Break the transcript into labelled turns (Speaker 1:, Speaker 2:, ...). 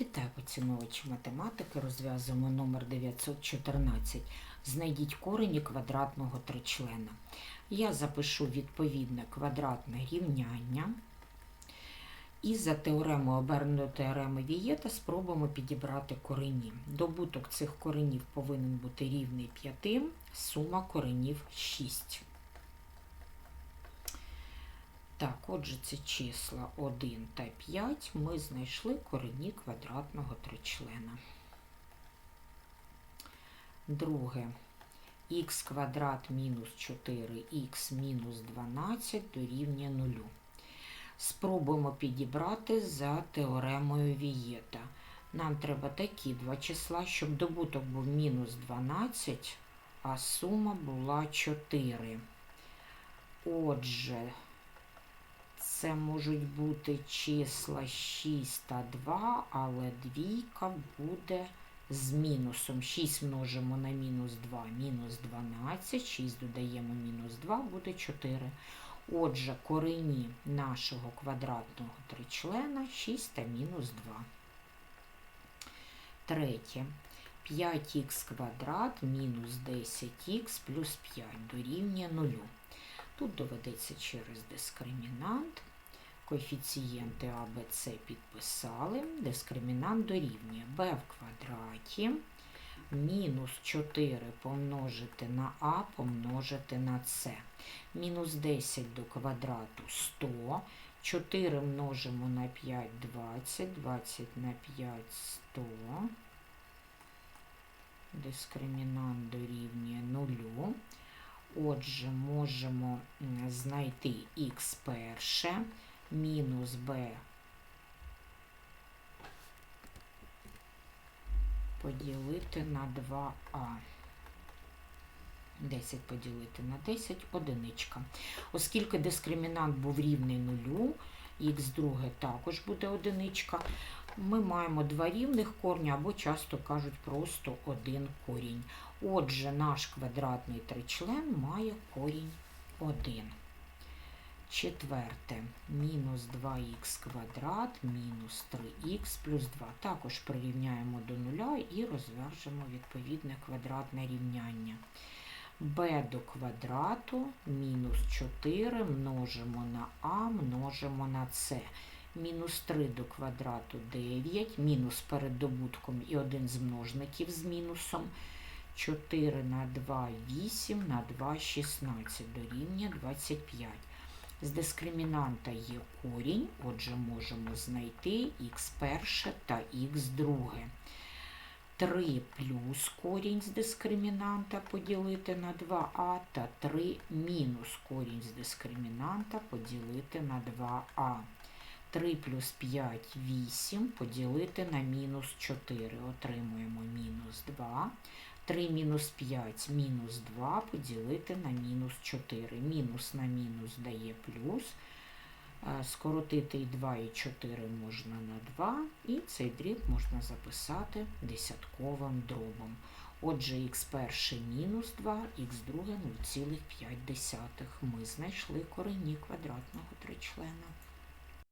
Speaker 1: Вітаю поціновувачі математики. Розв'язуємо номер 914. Знайдіть корені квадратного тричлена. Я запишу відповідне квадратне рівняння. І за теоремою оберненої теореми Вієта спробуємо підібрати корені. Добуток цих коренів повинен бути рівний 5, сума коренів 6. Так, отже, це числа 1 та 5. Ми знайшли корені квадратного тричлена. Друге. х квадрат мінус 4х мінус 12 дорівнює 0. Спробуємо підібрати за теоремою Вієта. Нам треба такі два числа, щоб добуток був мінус 12, а сума була 4. Отже, це можуть бути числа 6 та 2, але двійка буде з мінусом. 6 множимо на мінус 2, мінус 12, 6 додаємо мінус 2, буде 4. Отже, корені нашого квадратного тричлена 6 та мінус 2. Третє. 5х квадрат мінус 10х плюс 5 дорівнює 0. Тут доведеться через дискримінант. Коефіцієнти А, підписали. Дискримінант дорівнює b в квадраті мінус 4 помножити на А помножити на С. Мінус 10 до квадрату 100. 4 множимо на 5 20, 20 на 5 100. Дискримінант дорівнює 0. Отже, можемо знайти х перше мінус b поділити на 2а. 10 поділити на 10 одиничка. Оскільки дискримінант був рівний нулю, х друге також буде одиничка, ми маємо два рівних корня або часто кажуть просто один корінь. Отже, наш квадратний тричлен має корінь 1. Четверте, мінус 2х квадрат, мінус 3х плюс 2. Також прирівняємо до нуля і розв'яжемо відповідне квадратне рівняння. b до квадрату мінус 4 множимо на а, множимо на с. Мінус 3 до квадрату 9, мінус перед добутком і один з множників з мінусом. 4 на 2 8 на 2 16 дорівнює 25. З дискримінанта є корінь, отже, можемо знайти х перше та х друге. 3 плюс корінь з дискримінанта поділити на 2а та 3 мінус корінь з дискримінанта поділити на 2а. 3 плюс 5 8 поділити на мінус 4. Отримуємо мінус 2. 3 мінус 5 мінус 2 поділити на мінус 4. Мінус на мінус дає плюс. Скоротити і 2 і 4 можна на 2, і цей дріб можна записати десятковим дробом. Отже, х перше мінус 2, х друге 0,5. Ми знайшли корені квадратного тричлена.